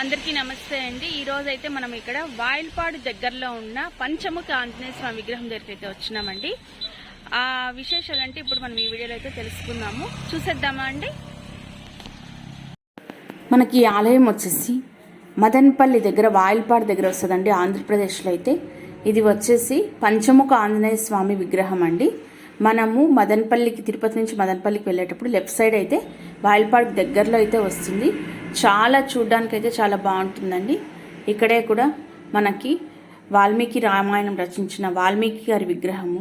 అందరికీ నమస్తే అండి. ఈ రోజు అయితే మనం ఇక్కడ వాయిల్పాడు దగ్గరలో ఉన్న పంచముఖ ఆంజనేయ స్వామి విగ్రహం దగ్గరికి అయితే వచ్చినామండి. ఆ విశేషాలు అంటే ఇప్పుడు మనం ఈ వీడియోలో అయితే తెలుసుకుందాము. చూసేద్దామా అండి? మనకి ఈ ఆలయం వచ్చేసి మదన్పల్లి దగ్గర వాయిల్పాడు దగ్గర వస్తుందండి ఆంధ్రప్రదేశ్లో అయితే. ఇది వచ్చేసి పంచముఖ ఆంజనేయ స్వామి విగ్రహం అండి. మనము మదనపల్లికి తిరుపతి నుంచి మదనపల్లికి వెళ్ళేటప్పుడు లెఫ్ట్ సైడ్ అయితే వాయిల్పాడు దగ్గరలో అయితే వస్తుంది. చాలా చూడ్డానికి అయితే చాలా బాగుంటుందండి. ఇక్కడే కూడా మనకి వాల్మీకి రామాయణం రచించిన వాల్మీకి గారి విగ్రహము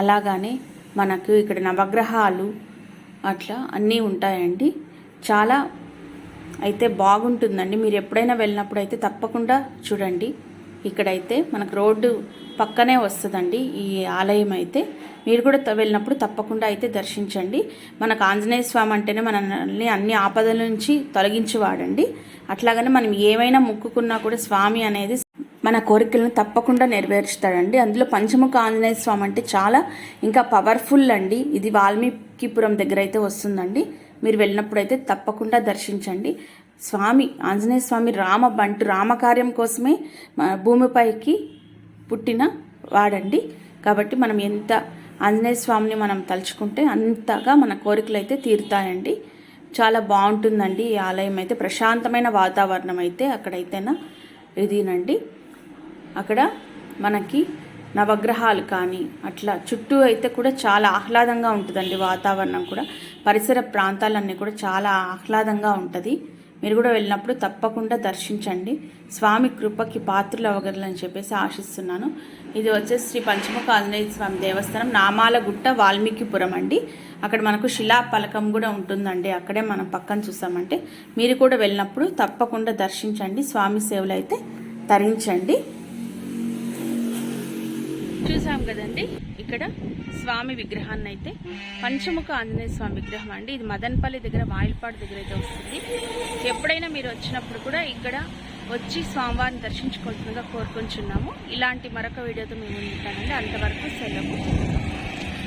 అలాగానే మనకు ఇక్కడ నవగ్రహాలు అట్లా అన్నీ ఉంటాయండి. చాలా అయితే బాగుంటుందండి. మీరు ఎప్పుడైనా వెళ్ళినప్పుడు అయితే తప్పకుండా చూడండి. ఇక్కడైతే మనకు రోడ్డు పక్కనే వస్తుందండి ఈ ఆలయం అయితే. మీరు కూడా వెళ్ళినప్పుడు తప్పకుండా అయితే దర్శించండి. మనకు ఆంజనేయ స్వామి అంటేనే మనల్ని అన్ని ఆపదల నుంచి తొలగించేవాడండి. అట్లాగనే మనం ఏమైనా మొక్కుకున్నా కూడా స్వామి అనేది మన కోరికలను తప్పకుండా నెరవేరుస్తాడండి. అందులో పంచముఖ ఆంజనేయ స్వామి అంటే చాలా ఇంకా పవర్ఫుల్ అండి. ఇది వాల్మీకిపురం దగ్గర అయితే వస్తుందండి. మీరు వెళ్ళినప్పుడు అయితే తప్పకుండా దర్శించండి. స్వామి ఆంజనేయ స్వామి రామ బంటు రామకార్యం కోసమే మన భూమిపైకి పుట్టిన వాడండి. కాబట్టి మనం ఎంత ఆంజనేయ స్వామిని మనం తలుచుకుంటే అంతగా మన కోరికలు అయితే తీరుతాయండి. చాలా బాగుంటుందండి ఈ ఆలయం అయితే. ప్రశాంతమైన వాతావరణం అయితే అక్కడైతేనా ఇదినండి. అక్కడ మనకి నవగ్రహాలు కానీ అట్లా చుట్టూ అయితే కూడా చాలా ఆహ్లాదంగా ఉంటుందండి వాతావరణం కూడా. పరిసర ప్రాంతాలన్నీ కూడా చాలా ఆహ్లాదంగా ఉంటుంది. మీరు కూడా వెళ్ళినప్పుడు తప్పకుండా దర్శించండి. స్వామి కృపకి పాత్రలు అవగలని చెప్పేసి ఆశిస్తున్నాను. ఇది వచ్చేసి శ్రీ పంచముఖ ఆంజనేయ స్వామి దేవస్థానం నామాలగుట్ట వాల్మీకిపురం అండి. అక్కడ మనకు శిలా పలకం కూడా ఉంటుందండి. అక్కడే మనం పక్కన చూసామంటే మీరు కూడా వెళ్ళినప్పుడు తప్పకుండా దర్శించండి. స్వామి సేవలు అయితే తరించండి. చూసాం కదండి. ఇక్కడ స్వామి విగ్రహాన్ని అయితే పంచముఖ ఆంజనేయ స్వామి విగ్రహం అండి. ఇది మదన్పల్లి దగ్గర వాయిల్పాడు దగ్గర అయితే వస్తుంది. ఎప్పుడైనా మీరు వచ్చినప్పుడు కూడా ఇక్కడ వచ్చి స్వామివారిని దర్శించుకోవాల్సిందిగా కోరుకుంటున్నాము. ఇలాంటి మరొక వీడియోతో మేము ఉంటానండి అంతవరకు సెలవు.